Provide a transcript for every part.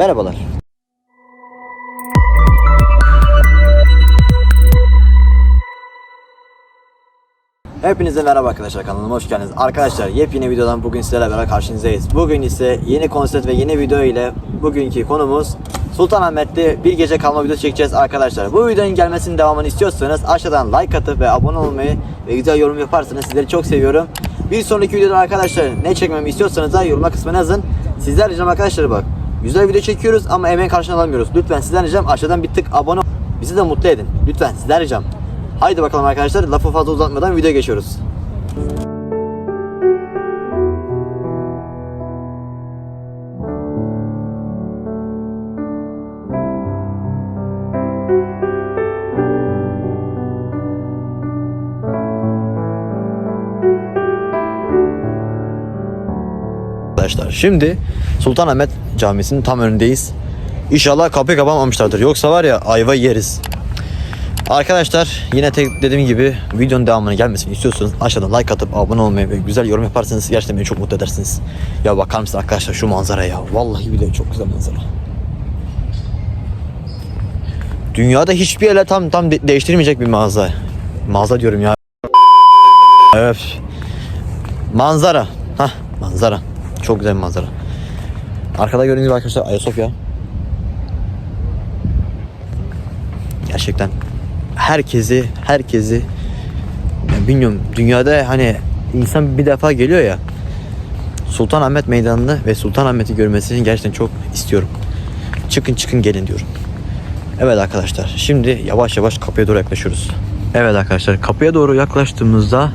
Merhabalar. Hepinize merhaba arkadaşlar kanalıma hoş geldiniz. Arkadaşlar yepyeni videodan bugün sizlerle beraber karşınızdayız. Bugün ise yeni konsept ve yeni video ile bugünkü konumuz Sultanahmet'te bir gece kalma videosu çekeceğiz arkadaşlar. Bu videonun gelmesinin devamını istiyorsanız aşağıdan like atıp ve abone olmayı ve güzel yorum yaparsanız sizleri çok seviyorum. Bir sonraki videoda arkadaşlar ne çekmemi istiyorsanız da yoruma kısmına yazın. Sizler ricam arkadaşlar bak. Güzel video çekiyoruz ama emeğin karşılığını alamıyoruz. Lütfen sizden ricam aşağıdan bir tık abone Bizi de mutlu edin. Lütfen sizden ricam. Haydi bakalım arkadaşlar lafı fazla uzatmadan videoya geçiyoruz. Arkadaşlar şimdi Sultanahmet Camisi'nin tam önündeyiz. İnşallah kapıyı kapamamışlardır. Yoksa var ya ayva yeriz. Arkadaşlar yine tek dediğim gibi videonun devamını gelmesini istiyorsanız aşağıdan like atıp abone olmayı ve güzel yorum yaparsanız gerçekten beni çok mutlu edersiniz. Ya bakar mısın arkadaşlar şu manzara ya. Vallahi bile çok güzel manzara. Dünyada hiçbir yerle tam tam de- değiştirmeyecek bir mağaza. Mağaza diyorum ya. Evet. Manzara. Hah manzara. Çok güzel bir manzara. Arkada gördüğünüz gibi arkadaşlar Ayasofya. Gerçekten herkesi herkesi ya bilmiyorum dünyada hani insan bir defa geliyor ya Sultanahmet Meydanı'nı ve Sultanahmet'i görmesini gerçekten çok istiyorum. Çıkın çıkın gelin diyorum. Evet arkadaşlar şimdi yavaş yavaş kapıya doğru yaklaşıyoruz. Evet arkadaşlar kapıya doğru yaklaştığımızda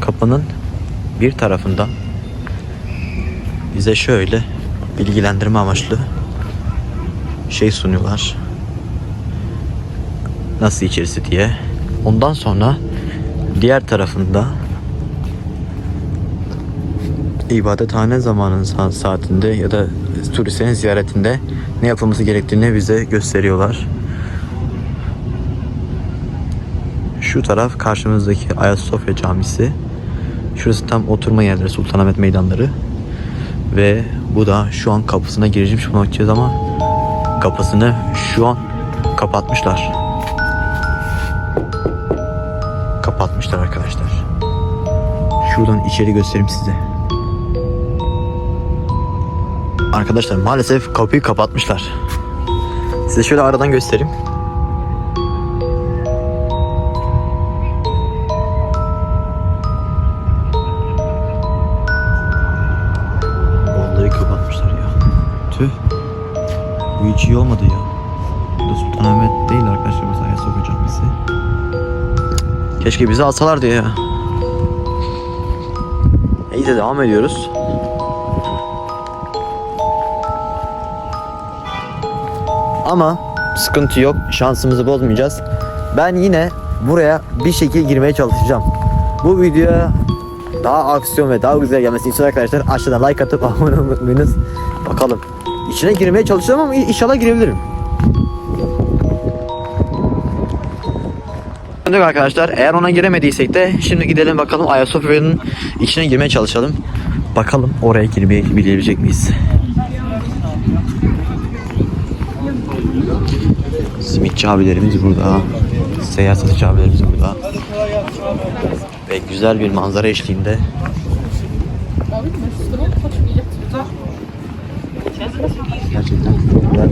kapının bir tarafından bize şöyle bilgilendirme amaçlı şey sunuyorlar. Nasıl içerisi diye. Ondan sonra diğer tarafında ibadethane zamanın sa- saatinde ya da turistlerin ziyaretinde ne yapılması gerektiğini bize gösteriyorlar. Şu taraf karşımızdaki Ayasofya Camisi. Şurası tam oturma yerleri Sultanahmet Meydanları. Ve bu da şu an kapısına gireceğim bakacağız ama kapısını şu an kapatmışlar. Kapatmışlar arkadaşlar. Şuradan içeri göstereyim size. Arkadaşlar maalesef kapıyı kapatmışlar. Size şöyle aradan göstereyim. Hiç iyi olmadı ya. Bu da Sultanahmet değil arkadaşlar. Burası Ayasofya Camisi. Keşke bizi alsalardı ya. İyi devam ediyoruz. Ama sıkıntı yok. Şansımızı bozmayacağız. Ben yine buraya bir şekilde girmeye çalışacağım. Bu videoya daha aksiyon ve daha güzel gelmesini istiyor arkadaşlar. Aşağıdan like atıp abone olmayı unutmayınız. Bakalım. İçine girmeye çalışacağım ama inşallah girebilirim. Döndük arkadaşlar. Eğer ona giremediysek de şimdi gidelim bakalım Ayasofya'nın içine girmeye çalışalım. Bakalım oraya girebilecek miyiz? Simitçi abilerimiz burada. Seyyar satıcı abilerimiz burada. Ve güzel bir manzara eşliğinde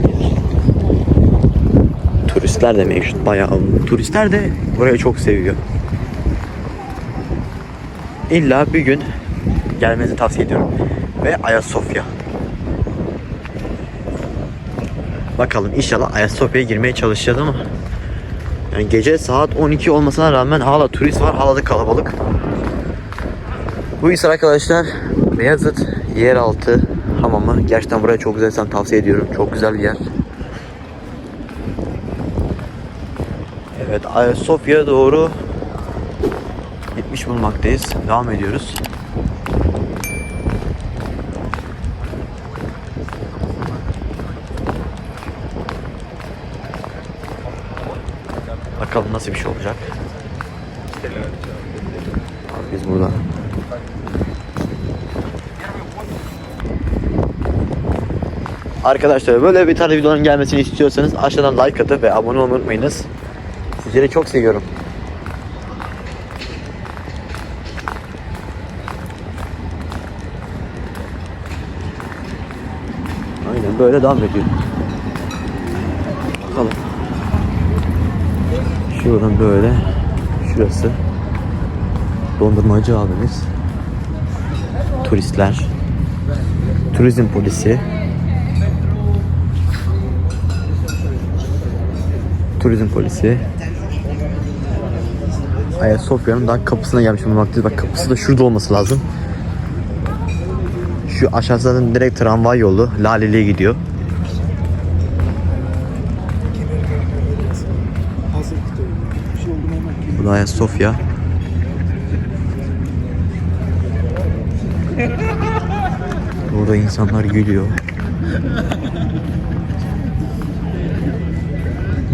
bir yer. Turistler de mevcut bayağı. Turistler de burayı çok seviyor. İlla bir gün gelmenizi tavsiye ediyorum. Ve Ayasofya. Bakalım inşallah Ayasofya'ya girmeye çalışacağız ama yani gece saat 12 olmasına rağmen hala turist var, hala da kalabalık. Bu ise arkadaşlar Beyazıt yeraltı. Gerçekten buraya çok güzel sen tavsiye ediyorum. Çok güzel bir yer. Evet Ayasofya'ya doğru gitmiş bulmaktayız. Devam ediyoruz. Bakalım nasıl bir şey olacak. Abi biz burada. Arkadaşlar böyle bir tane videonun gelmesini istiyorsanız aşağıdan like atıp ve abone olmayı unutmayınız. Sizleri çok seviyorum. Aynen böyle devam ediyor. Bakalım. Şuradan böyle. Şurası. Dondurmacı abimiz. Turistler. Turizm polisi. Turizm polisi. Ayasofya'nın daha kapısına gelmiş bulunmaktayız. Bak kapısı da şurada olması lazım. Şu aşağıdan direkt tramvay yolu Laleli'ye gidiyor. Bu da Ayasofya. Burada insanlar gülüyor.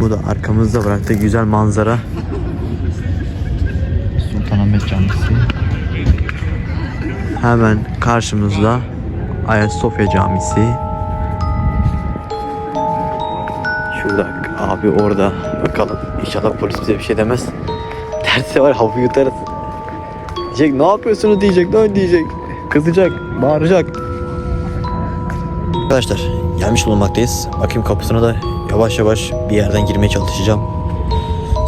Bu da arkamızda bıraktığı güzel manzara. Sultanahmet Camisi. Hemen karşımızda Ayasofya Camisi. Şurada abi orada bakalım. İnşallah polis bize bir şey demez. Derse var hafı yutarız. Diyecek ne yapıyorsunuz diyecek ne diyecek. Kızacak, bağıracak. Arkadaşlar gelmiş bulunmaktayız. Bakayım kapısına da yavaş yavaş bir yerden girmeye çalışacağım.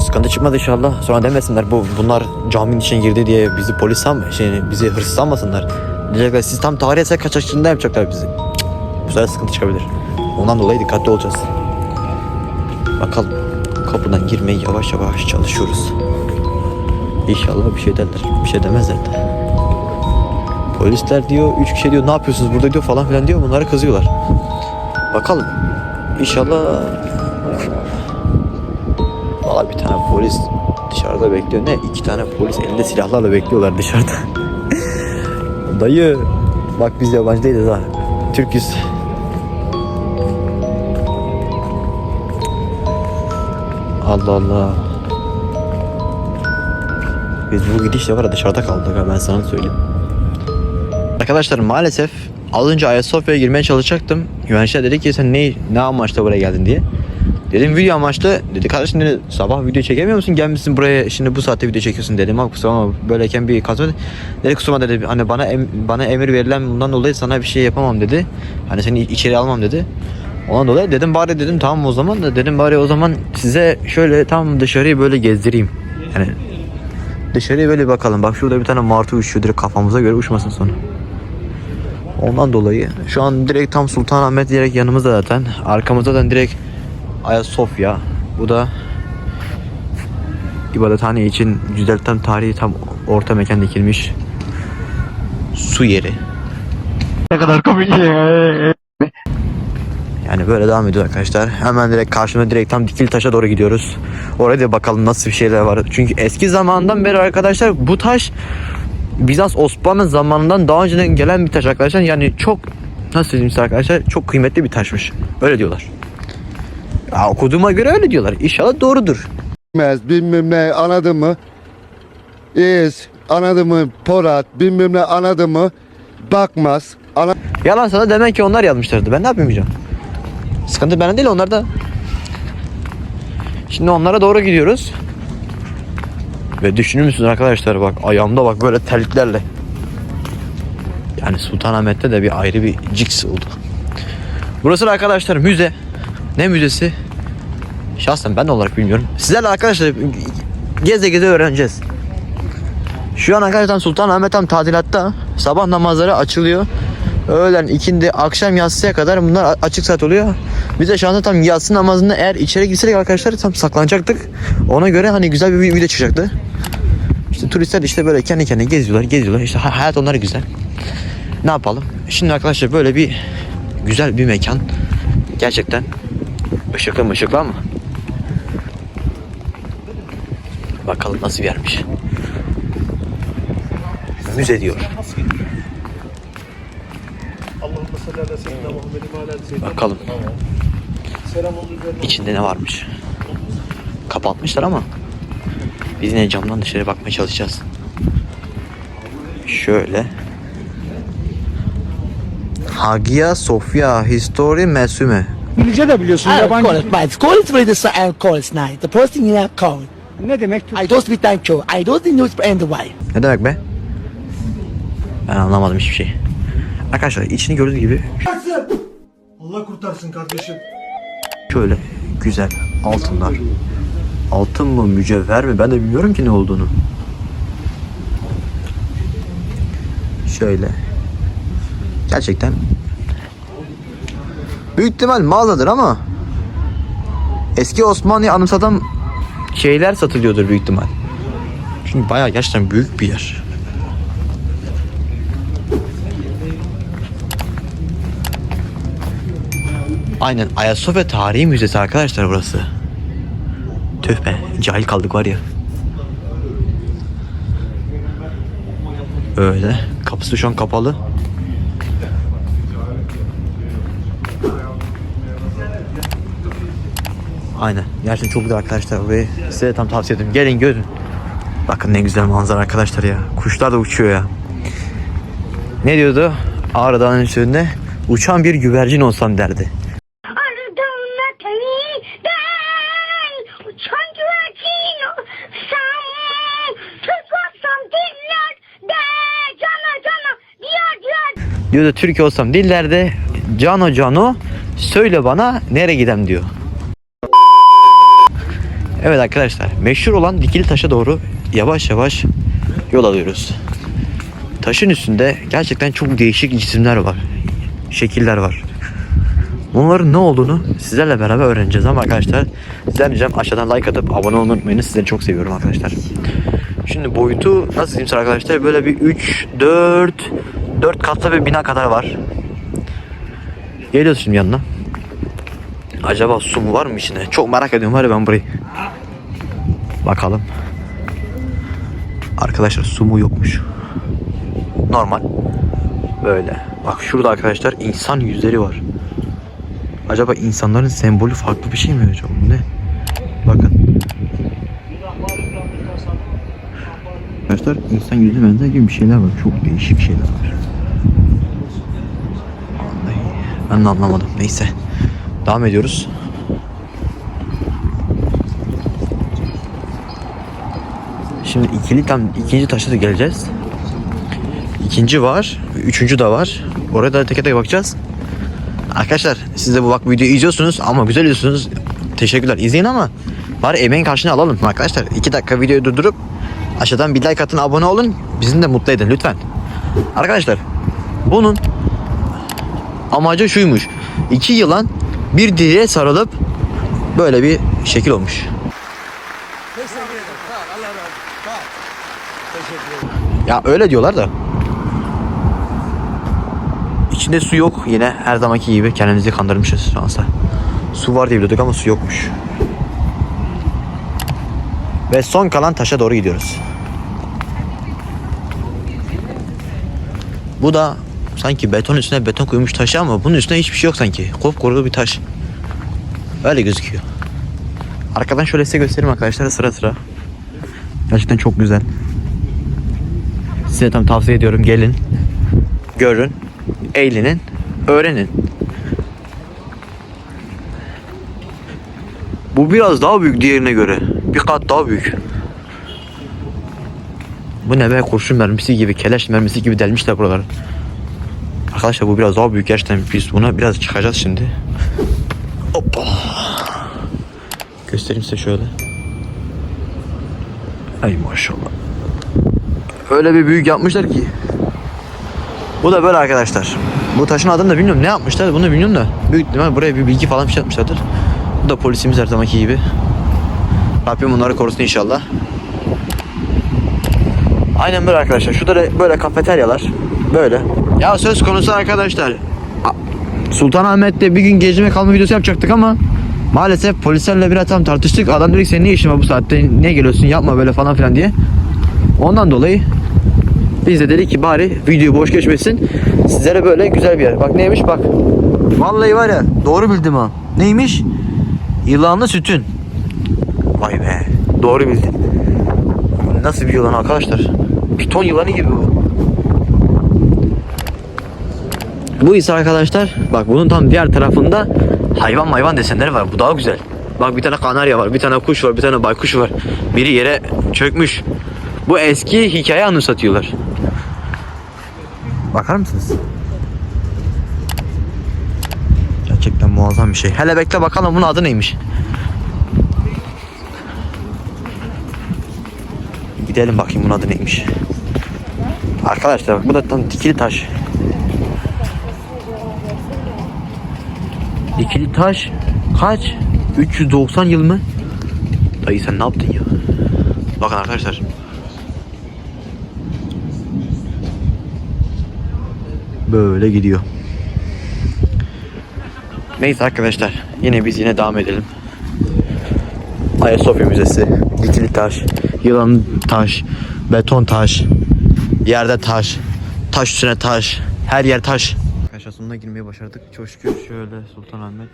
Sıkıntı çıkmadı inşallah. Sonra demesinler bu bunlar caminin içine girdi diye bizi polis san şey bizi hırsız sanmasınlar. Diyecekler siz tam tarih eser kaçakçılığında yapacaklar bizi. Cık, sefer sıkıntı çıkabilir. Ondan dolayı dikkatli olacağız. Bakalım. Kapıdan girmeye yavaş yavaş çalışıyoruz. İnşallah bir şey derler. Bir şey demezler de. Polisler diyor, üç kişi diyor ne yapıyorsunuz burada diyor falan filan diyor. Bunlara kızıyorlar. Bakalım. İnşallah Valla bir tane polis dışarıda bekliyor. Ne? İki tane polis elinde silahlarla bekliyorlar dışarıda. Dayı bak biz yabancı değiliz ha. Türküz. Allah Allah. Biz bu gidişle var ya dışarıda kaldık ha ben sana söyleyeyim. Arkadaşlar maalesef az önce Ayasofya'ya girmeye çalışacaktım. Güvençler dedi ki sen ne, ne amaçla buraya geldin diye. Dedim video amaçlı. Dedi kardeşim dedi, sabah video çekemiyor musun? Gelmişsin buraya şimdi bu saatte video çekiyorsun dedim. Ama kusura bakma böyleyken bir kaza dedi kusura dedi. Hani bana em, bana emir verilen bundan dolayı sana bir şey yapamam dedi. Hani seni içeri almam dedi. Ondan dolayı dedim bari dedim tamam o zaman da dedim bari o zaman size şöyle tam dışarıyı böyle gezdireyim. Yani dışarıya böyle bakalım. Bak şurada bir tane martı uçuyor direkt kafamıza göre uçmasın sonra. Ondan dolayı şu an direkt tam Sultanahmet direkt yanımızda zaten. Arkamızda da direkt Ayasofya. Bu da ibadethane için yücelten tarihi tam orta mekan dikilmiş su yeri. Ne kadar komik Yani böyle devam ediyor arkadaşlar. Hemen direkt karşımda direkt tam dikili taşa doğru gidiyoruz. Oraya da bakalım nasıl bir şeyler var. Çünkü eski zamandan beri arkadaşlar bu taş Bizans Osmanlı zamanından daha önceden gelen bir taş arkadaşlar. Yani çok nasıl diyeyim size arkadaşlar çok kıymetli bir taşmış. Öyle diyorlar. Ya, okuduğuma göre öyle diyorlar. İnşallah doğrudur. bilmez bilmem ne anladın mı? İz anladın mı? Porat bilmem ne anladın mı? Bakmaz. Ana Yalan sana demek ki onlar yazmışlardı. Ben ne yapayım hocam? Sıkıntı bende değil onlarda. Şimdi onlara doğru gidiyoruz. Ve düşünür müsünüz arkadaşlar bak ayağımda bak böyle terliklerle. Yani Sultanahmet'te de bir ayrı bir ciks oldu. Burası da arkadaşlar müze. Ne müzesi? Şahsen ben de olarak bilmiyorum. Sizlerle arkadaşlar geze geze öğreneceğiz. Şu an arkadaşlar Sultanahmet tam tadilatta. Sabah namazları açılıyor. Öğlen, ikindi, akşam yatsıya kadar bunlar açık saat oluyor. Biz de şu anda tam yatsı namazında eğer içeri girseydik arkadaşlar tam saklanacaktık. Ona göre hani güzel bir video çıkacaktı. İşte turistler işte böyle kendi kendine geziyorlar, geziyorlar. İşte ha- hayat onlara güzel. Ne yapalım? Şimdi arkadaşlar böyle bir güzel bir mekan. Gerçekten ışıklı mışıklı ama. Bakalım nasıl bir yermiş. Müze diyor. Bakalım içinde ne varmış. Kapatmışlar ama biz yine camdan dışarı bakmaya çalışacağız. Şöyle. Hagia Sophia History Museum. İngilizce de biliyorsun I yabancı. call it, but school is ready, so I call it night. The first thing I call. Ne demek? I don't speak thank you. I don't news and the why. Ne demek be? Ben anlamadım hiçbir şey. Arkadaşlar içini gördüğünüz gibi Allah kurtarsın kardeşim. şöyle güzel altınlar. Altın mı mücevher mi ben de bilmiyorum ki ne olduğunu. Şöyle. Gerçekten büyük ihtimal mağazadır ama eski Osmanlı'yı anımsatan şeyler satılıyordur büyük ihtimal. Çünkü bayağı gerçekten büyük bir yer. Aynen Ayasofya Tarihi Müzesi arkadaşlar burası. Tüh be cahil kaldık var ya. Öyle. Kapısı şu an kapalı. Aynen. Gerçekten çok güzel arkadaşlar. Burayı size tam tavsiye ederim. Gelin görün. Bakın ne güzel manzara arkadaşlar ya. Kuşlar da uçuyor ya. Ne diyordu? Ağrı Dağı'nın üstünde uçan bir güvercin olsam derdi. Diyor Diyordu Türk olsam dillerde Cano Cano söyle bana nereye gidem diyor. Evet arkadaşlar meşhur olan dikili taşa doğru yavaş yavaş yol alıyoruz. Taşın üstünde gerçekten çok değişik cisimler var. Şekiller var. Bunların ne olduğunu sizlerle beraber öğreneceğiz ama arkadaşlar sizden ricam aşağıdan like atıp abone olmayı unutmayınız. Sizleri çok seviyorum arkadaşlar. Şimdi boyutu nasıl diyeyim arkadaşlar böyle bir 3, 4, 4 katlı bir bina kadar var. Geliyoruz şimdi yanına. Acaba su mu var mı içinde? Çok merak ediyorum var ya ben burayı. Bakalım. Arkadaşlar su mu yokmuş. Normal. Böyle. Bak şurada arkadaşlar insan yüzleri var. Acaba insanların sembolü farklı bir şey mi acaba? Ne? Bakın. Arkadaşlar insan yüzüne benzer gibi bir şeyler var. Çok değişik şeyler var. Vallahi ben de anlamadım. Neyse. Devam ediyoruz. Şimdi ikili tam ikinci taşa da geleceğiz. İkinci var. Üçüncü de var. Oraya da teke tek bakacağız. Arkadaşlar siz de bu bak videoyu izliyorsunuz ama güzel izliyorsunuz. Teşekkürler. İzleyin ama bari emeğin karşılığını alalım arkadaşlar. 2 dakika videoyu durdurup aşağıdan bir like atın abone olun. Bizim de mutlu edin lütfen. Arkadaşlar bunun amacı şuymuş. İki yılan bir direğe sarılıp böyle bir şekil olmuş. Ya öyle diyorlar da. İçinde su yok yine her zamanki gibi kendimizi kandırmışız şu ansa. Su var diye biliyorduk ama su yokmuş. Ve son kalan taşa doğru gidiyoruz. Bu da sanki beton üstüne beton koymuş taşı ama bunun üstüne hiçbir şey yok sanki. Kopkuru bir taş. Öyle gözüküyor. Arkadan şöyle size göstereyim arkadaşlar sıra sıra. Gerçekten çok güzel. Size tam tavsiye ediyorum gelin. Görün. Eğlenin. Öğrenin. Bu biraz daha büyük diğerine göre. Bir kat daha büyük. Bu ne be kurşun mermisi gibi, keleş mermisi gibi delmişler buraları. Arkadaşlar bu biraz daha büyük gerçekten biz buna biraz çıkacağız şimdi. Hoppa. Göstereyim size şöyle. Ay maşallah. Öyle bir büyük yapmışlar ki. Bu da böyle arkadaşlar. Bu taşın adını da bilmiyorum ne yapmışlar bunu bilmiyorum da. Büyük ihtimal buraya bir bilgi falan bir şey yapmışlardır. Bu da polisimiz her zamanki gibi. Rabbim onları korusun inşallah. Aynen böyle arkadaşlar. Şurada da böyle kafeteryalar. Böyle. Ya söz konusu arkadaşlar. A- Sultanahmet'te bir gün gezme kalma videosu yapacaktık ama maalesef polislerle biraz tam tartıştık. Adam dedi ki senin ne işin var bu saatte? Ne geliyorsun? Yapma böyle falan filan diye. Ondan dolayı biz de dedik ki bari videoyu boş geçmesin. Sizlere böyle güzel bir yer. Bak neymiş bak. Vallahi var ya doğru bildim ha. Neymiş? Yılanlı sütün. Vay be. Doğru bildin. Nasıl bir yılan arkadaşlar? Piton yılanı gibi bu. Bu ise arkadaşlar bak bunun tam diğer tarafında hayvan hayvan desenleri var. Bu daha güzel. Bak bir tane kanarya var, bir tane kuş var, bir tane baykuş var. Biri yere çökmüş. Bu eski hikaye anımsatıyorlar. Bakar mısınız? Gerçekten muazzam bir şey. Hele bekle bakalım bunun adı neymiş. Gidelim bakayım bunun adı neymiş. Arkadaşlar bak bu da tam dikili taş. Dikili taş kaç? 390 yıl mı? Dayı sen ne yaptın ya? Bakın arkadaşlar. Böyle gidiyor. Neyse arkadaşlar yine biz yine devam edelim. Ayasofya Müzesi, dikili taş, yılan taş, beton taş, yerde taş, taş üstüne taş, her yer taş. Arkadaşlar sonuna girmeye başardık. Çok şükür şöyle Sultanahmet.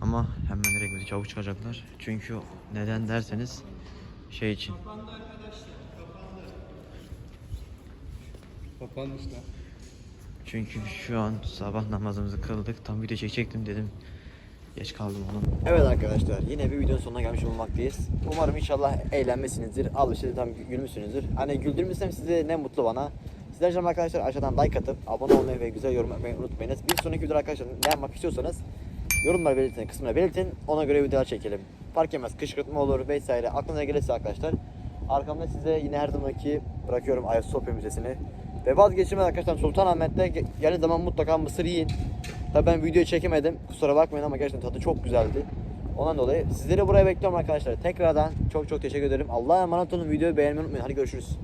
Ama hemen direkt bizi çabuk çıkacaklar. Çünkü neden derseniz şey için. Çünkü şu an sabah namazımızı kıldık. Tam video çekecektim dedim. Geç kaldım onu. Evet arkadaşlar yine bir videonun sonuna gelmiş olmaktayız. Umarım inşallah eğlenmesinizdir. Al işte tam gülmüşsünüzdür. Hani güldürmüşsem size ne mutlu bana. Sizler arkadaşlar aşağıdan like atıp abone olmayı ve güzel yorum yapmayı unutmayınız. Bir sonraki videoda arkadaşlar ne yapmak istiyorsanız yorumlar belirtin kısmına belirtin. Ona göre videolar çekelim. Fark etmez kışkırtma olur vesaire. Aklınıza gelirse arkadaşlar. Arkamda size yine her zamanki bırakıyorum Ayasofya Müzesi'ni. Ve vazgeçilmez arkadaşlar Sultanahmet'te ge- geldiği zaman mutlaka mısır yiyin. Tabii ben videoyu çekemedim. Kusura bakmayın ama gerçekten tadı çok güzeldi. Ondan dolayı sizleri buraya bekliyorum arkadaşlar. Tekrardan çok çok teşekkür ederim. Allah'a emanet olun. Videoyu beğenmeyi unutmayın. Hadi görüşürüz.